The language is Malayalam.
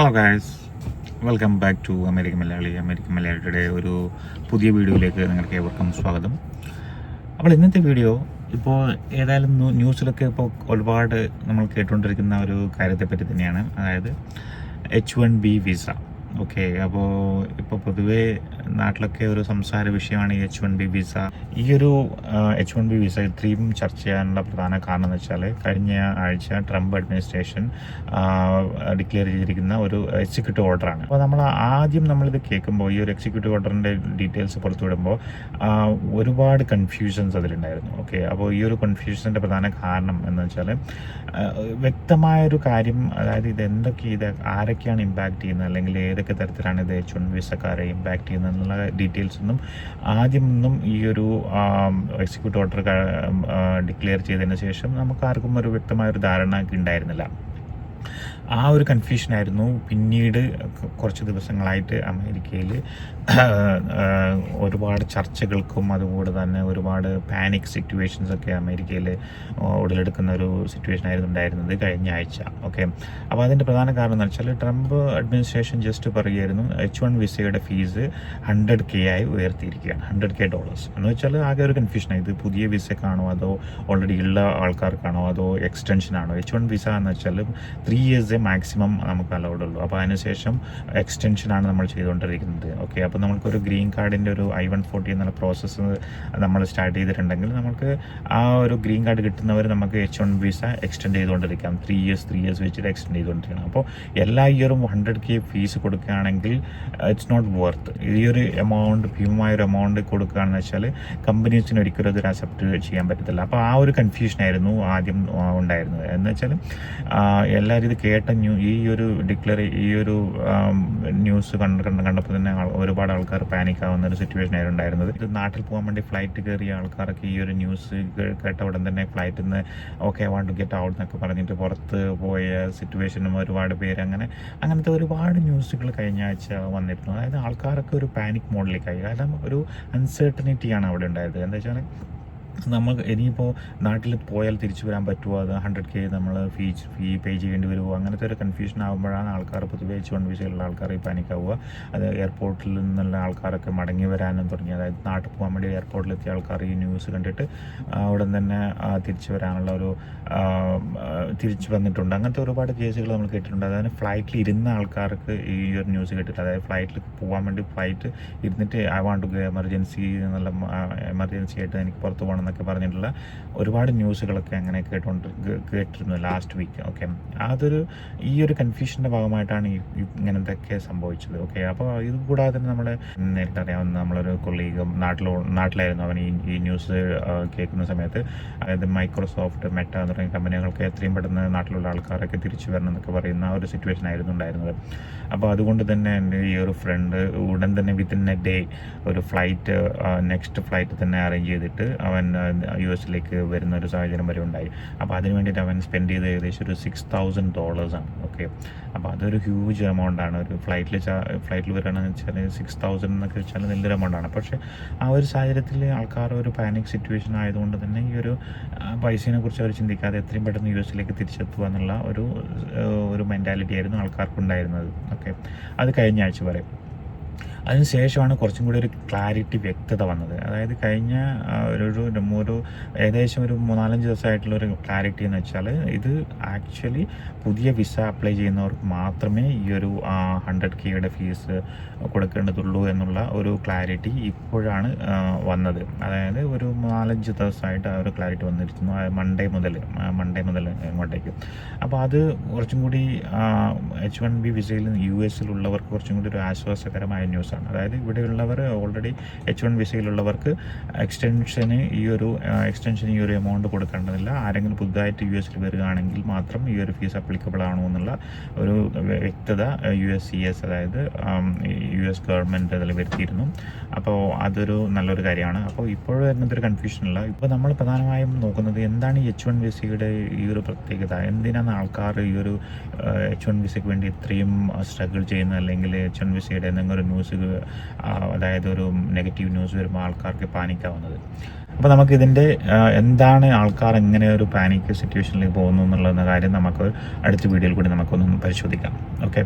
Hello guys welcome back to American Malayali American മലയാളിയുടെ ഒരു പുതിയ വീഡിയോയിലേക്ക് നിങ്ങൾക്ക് ഏവർക്കും സ്വാഗതം. അപ്പോൾ ഇന്നത്തെ വീഡിയോ ഇപ്പോൾ ഏതായാലും ന്യൂസിലൊക്കെ ഇപ്പോൾ ഒരുപാട് നമ്മൾ കേട്ടുകൊണ്ടിരിക്കുന്ന ഒരു കാര്യത്തെപ്പറ്റി തന്നെയാണ്. അതായത് H one B visa okay അപ്പോൾ ഇപ്പോൾ പൊതുവേ നാട്ടിലൊക്കെ ഒരു സംസാര വിഷയമാണ് ഈ എച്ച് വൺ ബി വിസ ഈ ഒരു എച്ച് വൺ ബി വിസ ഇത്രയും ചർച്ച ചെയ്യാനുള്ള പ്രധാന കാരണം എന്ന് വെച്ചാൽ കഴിഞ്ഞ ആഴ്ച ട്രംപ് അഡ്മിനിസ്ട്രേഷൻ ഡിക്ലെയർ ചെയ്തിരിക്കുന്ന ഒരു എക്സിക്യൂട്ടീവ് ഓർഡറാണ് അപ്പോൾ നമ്മൾ ആദ്യം നമ്മളിത് കേൾക്കുമ്പോൾ ഈ ഒരു എക്സിക്യൂട്ടീവ് ഓർഡറിന്റെ ഡീറ്റെയിൽസ് പുറത്തു വിടുമ്പോൾ ഒരുപാട് കൺഫ്യൂഷൻസ് അതിലുണ്ടായിരുന്നു. ഓക്കെ അപ്പോൾ ഈ ഒരു കൺഫ്യൂഷന്റെ പ്രധാന കാരണം എന്ന് വെച്ചാൽ വ്യക്തമായൊരു കാര്യം അതായത് ഇത് എന്തൊക്കെ ഇത് ആരൊക്കെയാണ് ഇമ്പാക്റ്റ് ചെയ്യുന്നത്? അല്ലെങ്കിൽ ഏതൊക്കെ തരത്തിലാണ് ഇത് എച്ച് വൺ വിസക്കാരെ ഇമ്പാക്റ്റ് ചെയ്യുന്നത്? എന്നുള്ള ഡീറ്റെയിൽസ് ഒന്നും ആദ്യം ഒന്നും ഈ ഒരു എക്സിക്യൂട്ടീവ് ഓർഡർ ഡിക്ലെയർ ചെയ്തതിന് ശേഷം നമുക്ക് ആർക്കും ഒരു വ്യക്തമായ ഒരു ധാരണ ഉണ്ടായിരുന്നില്ല. ആ ഒരു കൺഫ്യൂഷനായിരുന്നു പിന്നീട് കുറച്ച് ദിവസങ്ങളായിട്ട് അമേരിക്കയിൽ ഒരുപാട് ചർച്ചകൾക്കും അതുകൂടെ തന്നെ ഒരുപാട് പാനിക് സിറ്റുവേഷൻസ് ഒക്കെ അമേരിക്കയിൽ ഉടലെടുക്കുന്ന ഒരു സിറ്റുവേഷൻ ആയിരുന്നു ഉണ്ടായിരുന്നത് കഴിഞ്ഞ ആഴ്ച. ഓക്കെ അപ്പോൾ അതിന്റെ പ്രധാന കാരണം എന്ന് വെച്ചാൽ ട്രംപ് അഡ്മിനിസ്ട്രേഷൻ ജസ്റ്റ് പറയുമായിരുന്നു H one visa fees hundred K ആയി ഉയർത്തിയിരിക്കുകയാണ്. ഹൺഡ്രഡ് കെ ഡോളേഴ്സ് എന്ന് വെച്ചാൽ ആകെ ഒരു കൺഫ്യൂഷനാണ് ഇത് പുതിയ വിസക്കാണോ അതോ ഓൾറെഡി ഉള്ള ആൾക്കാർക്കാണോ അതോ എക്സ്റ്റൻഷനാണോ എച്ച് വൺ വിസ എന്ന് വെച്ചാൽ ത്രീ ഇയേഴ്സേ മാക്സിമം നമുക്ക് അലൗഡ് ഉള്ളൂ. അപ്പോൾ അതിനുശേഷം എക്സ്റ്റൻഷനാണ് നമ്മൾ ചെയ്തുകൊണ്ടിരിക്കുന്നത്. ഓക്കെ അപ്പോൾ നമുക്കൊരു ഗ്രീൻ കാർഡിന്റെ ഒരു ഐ വൺ ഫോർട്ടി എന്നുള്ള പ്രോസസ്സ് നമ്മൾ സ്റ്റാർട്ട് ചെയ്തിട്ടുണ്ടെങ്കിൽ നമുക്ക് ആ ഒരു ഗ്രീൻ കാർഡ് കിട്ടുന്നവർ നമുക്ക് എച്ച് വൺ വിസ എക്സ്റ്റെൻഡ് ചെയ്തുകൊണ്ടിരിക്കാം. ത്രീ ഇയേഴ്സ് ത്രീ ഇയേഴ്സ് വെച്ചിട്ട് എക്സ്റ്റെൻഡ് ചെയ്തുകൊണ്ടിരിക്കണം. അപ്പോൾ എല്ലാ ഇയറും ഹൺഡ്രഡ് കെ ഫീസ് കൊടുക്കുകയാണെങ്കിൽ ഇറ്റ്സ് നോട്ട് വർത്ത് ഈ ഒരു എമൗണ്ട് ഭീമമായ ഒരു എമൗണ്ട് കൊടുക്കുകയാണെന്ന് വെച്ചാൽ കമ്പനീസിന് ഒരിക്കലും അത് അക്സെപ്റ്റ് ചെയ്യാൻ പറ്റത്തില്ല. അപ്പോൾ ആ ഒരു കൺഫ്യൂഷനായിരുന്നു ആദ്യം ഉണ്ടായിരുന്നത്. എന്ന് വെച്ചാൽ എല്ലാവരും ഇത് കേട്ട ന്യൂ ഈ ഒരു ഡിക്ലർ ഈ ഒരു ന്യൂസ് കണ്ട് കണ്ട് കണ്ടപ്പോൾ തന്നെ ഒരുപാട് ആൾക്കാർ പാനിക് ആവുന്ന ഒരു സിറ്റുവേഷൻ ആയിരുന്നു ഉണ്ടായിരുന്നത്. ഇത് നാട്ടിൽ പോകാൻ വേണ്ടി ഫ്ലൈറ്റ് കയറിയ ആൾക്കാർക്ക് ഈ ഒരു ന്യൂസ് കേട്ട ഉടൻ തന്നെ ഫ്ലൈറ്റിൽ നിന്ന് okay want to get out എന്നൊക്കെ പറഞ്ഞിട്ട് പുറത്ത് പോയ സിറ്റുവേഷനും ഒരുപാട് പേര് അങ്ങനെ അങ്ങനത്തെ ഒരുപാട് ന്യൂസുകൾ കഴിഞ്ഞ ആഴ്ച വന്നിരുന്നു. അതായത് ആൾക്കാരൊക്കെ ഒരു പാനിക് മോഡിലേക്കായി കാരണം ഒരു അൺസർട്ടനിറ്റിയാണ് അവിടെ ഉണ്ടായത്. എന്താ വെച്ചാൽ നമ്മൾ ഇനിയിപ്പോൾ നാട്ടിൽ പോയാൽ തിരിച്ചു വരാൻ പറ്റുമോ അത് ഹൺഡ്രഡ് കെ നമ്മൾ ഫീ ഫീ പേ ചെയ്യേണ്ടി വരുമോ അങ്ങനത്തെ ഒരു കൺഫ്യൂഷൻ ആകുമ്പോഴാണ് ആൾക്കാർ പൊതുവെ എച്ച് വൺ വിസയിലുള്ള ആൾക്കാർ ഈ പാനിക്കാവുക. അത് എയർപോർട്ടിൽ നിന്നുള്ള ആൾക്കാരൊക്കെ മടങ്ങി വരാനും തുടങ്ങി. അതായത് നാട്ടിൽ പോകാൻ വേണ്ടി എയർപോർട്ടിലെത്തിയ ആൾക്കാർ ഈ ന്യൂസ് കണ്ടിട്ട് അവിടെ തന്നെ തിരിച്ചു വരാനുള്ള ഒരു തിരിച്ചു വന്നിട്ടുണ്ട്. അങ്ങനത്തെ ഒരുപാട് കേസുകൾ നമ്മൾ കേട്ടിട്ടുണ്ട്. അതായത് ഫ്ലൈറ്റിൽ ഇരുന്ന ആൾക്കാർക്ക് ഈ ഒരു ന്യൂസ് കേട്ടിട്ട് അതായത് ഫ്ലൈറ്റിൽ പോകാൻ വേണ്ടി ഫ്ലൈറ്റ് ഇരുന്നിട്ട് ഐ വാണ്ട് ടു എമർജൻസി എന്നുള്ള എമർജൻസി ആയിട്ട് എനിക്ക് പുറത്ത് പോകണം എന്നൊക്കെ പറഞ്ഞിട്ടുള്ള ഒരുപാട് ന്യൂസുകളൊക്കെ അങ്ങനെ കേട്ടോണ്ട് കേട്ടിരുന്നു ലാസ്റ്റ് വീക്ക് ഓക്കെ അതൊരു ഈ ഒരു കൺഫ്യൂഷന്റെ ഭാഗമായിട്ടാണ് ഇങ്ങനത്തെയൊക്കെ സംഭവിച്ചത്. ഓക്കെ അപ്പോൾ ഇത് കൂടാതെ തന്നെ നമ്മൾ നേരിട്ട് അറിയാവുന്ന നമ്മളൊരു കൊളീഗും നാട്ടിലോ നാട്ടിലായിരുന്നു അവൻ ഈ ന്യൂസ് കേൾക്കുന്ന സമയത്ത്. അതായത് മൈക്രോസോഫ്റ്റ് മെറ്റ എന്ന് പറയുന്ന കമ്പനികൾക്ക് എത്രയും പെട്ടെന്ന് നാട്ടിലുള്ള ആൾക്കാരൊക്കെ തിരിച്ചു വരണം എന്നൊക്കെ പറയുന്ന ഒരു സിറ്റുവേഷൻ ആയിരുന്നു ഉണ്ടായിരുന്നത്. അപ്പോൾ അതുകൊണ്ട് തന്നെ എന്റെ ഈ ഒരു ഫ്രണ്ട് ഉടൻ തന്നെ വിത്തിൻ എ ഡേ ഒരു ഫ്ലൈറ്റ് നെക്സ്റ്റ് ഫ്ലൈറ്റ് തന്നെ അറേഞ്ച് ചെയ്തിട്ട് അവൻ യു എസിലേക്ക് വരുന്ന ഒരു സാഹചര്യം വരെ ഉണ്ടായി. അപ്പോൾ അതിന് വേണ്ടിയിട്ട് അവൻ സ്പെൻഡ് ചെയ്ത് ഏകദേശം ഒരു സിക്സ് തൗസൻഡ് ഡോളേഴ്സാണ് ഓക്കെ അപ്പോൾ അതൊരു ഹ്യൂജ് എമൗണ്ട് ആണ്. ഒരു ഫ്ലൈറ്റിൽ ഫ്ലൈറ്റിൽ വരികയാണെന്ന് വെച്ചാൽ സിക്സ് തൗസൻഡ് എന്നൊക്കെ വെച്ചാൽ വലിയൊരു എമൗണ്ട് ആണ്. പക്ഷേ ആ ഒരു സാഹചര്യത്തിൽ ആൾക്കാർ ഒരു പാനിക് സിറ്റുവേഷൻ ആയതുകൊണ്ട് തന്നെ ഈ ഒരു പൈസയെ കുറിച്ച് അവർ ചിന്തിക്കാതെ എത്രയും പെട്ടെന്ന് യു എസിലേക്ക് തിരിച്ചെത്തുക എന്നുള്ള ഒരു ഒരു മെന്റാലിറ്റി ആയിരുന്നു ആൾക്കാർക്കുണ്ടായിരുന്നത്. ഓക്കെ അത് കഴിഞ്ഞ ആഴ്ച വരെ. അതിനുശേഷമാണ് കുറച്ചും കൂടി ഒരു ക്ലാരിറ്റി വ്യക്തത വന്നത്. അതായത് കഴിഞ്ഞ ഒരു ഒരു ഏകദേശം ഒരു മൂന്നാലഞ്ച് ദിവസമായിട്ടുള്ള ഒരു ക്ലാരിറ്റി എന്ന് വെച്ചാൽ ഇത് ആക്ച്വലി പുതിയ വിസ അപ്ലൈ ചെയ്യുന്നവർക്ക് മാത്രമേ ഈ ഒരു ഹൺഡ്രഡ് കെയുടെ ഫീസ് കൊടുക്കേണ്ടതുള്ളൂ എന്നുള്ള ഒരു ക്ലാരിറ്റി ഇപ്പോഴാണ് വന്നത്. അതായത് ഒരു നാലഞ്ച് ദിവസമായിട്ട് ആ ഒരു ക്ലാരിറ്റി വന്നിരിക്കുന്നു മൺഡേ മുതൽ മൺഡേ മുതൽ ഇങ്ങോട്ടേക്ക്. അപ്പോൾ അത് കുറച്ചും കൂടി എച്ച് വൺ ബി വിസയിൽ യു എസിലുള്ളവർക്ക് കുറച്ചും കൂടി ഒരു ആശ്വാസകരമായ ന്യൂസാണ് അതായത് ഇവിടെയുള്ളവർ ഓൾറെഡി എച്ച് വൺ വിസയിലുള്ളവർക്ക് എക്സ്റ്റൻഷന് ഈ ഒരു എക്സ്റ്റൻഷന് ഈ ഒരു എമൗണ്ട് കൊടുക്കേണ്ടതില്ല. ആരെങ്കിലും പുതുതായിട്ട് യു എസിൽ വരികയാണെങ്കിൽ മാത്രം ഈ ഒരു ഫീസ് അപ്ലിക്കബിൾ ആണോ എന്നുള്ള ഒരു വ്യക്തത യു എസ് സി എസ് അതായത് യു എസ് ഗവൺമെന്റ് അതിൽ വരുത്തിയിരുന്നു. അപ്പോൾ അതൊരു നല്ലൊരു കാര്യമാണ്. അപ്പോൾ ഇപ്പോഴും വരുന്നതൊരു കൺഫ്യൂഷനല്ല ഇപ്പോൾ നമ്മൾ പ്രധാനമായും നോക്കുന്നത് എന്താണ് ഈ എച്ച് വൺ വിസയുടെ ഈ ഒരു പ്രത്യേകത? എന്തിനാണ് ആൾക്കാർ ഈ ഒരു എച്ച് വൺ വിസയ്ക്ക് വേണ്ടി ഇത്രയും സ്ട്രഗിൾ ചെയ്യുന്നത്? അല്ലെങ്കിൽ എച്ച് വൺ വിസയുടെ എന്തെങ്കിലും ഒരു ന്യൂസ് അതായത് ഒരു നെഗറ്റീവ് ന്യൂസ് വരുമ്പോൾ ആൾക്കാർക്ക് പാനിക്കാവുന്നത്. അപ്പോൾ നമുക്ക് ഇതിന്റെ എന്താണ് ആൾക്കാർ എങ്ങനെ ഒരു പാനിക് സിറ്റുവേഷനിലേക്ക് പോകുന്നു എന്നുള്ള കാര്യം നമുക്ക് അടുത്ത വീഡിയോയിൽ കൂടി നമുക്കൊന്ന് പരിശോധിക്കാം. ഓക്കെ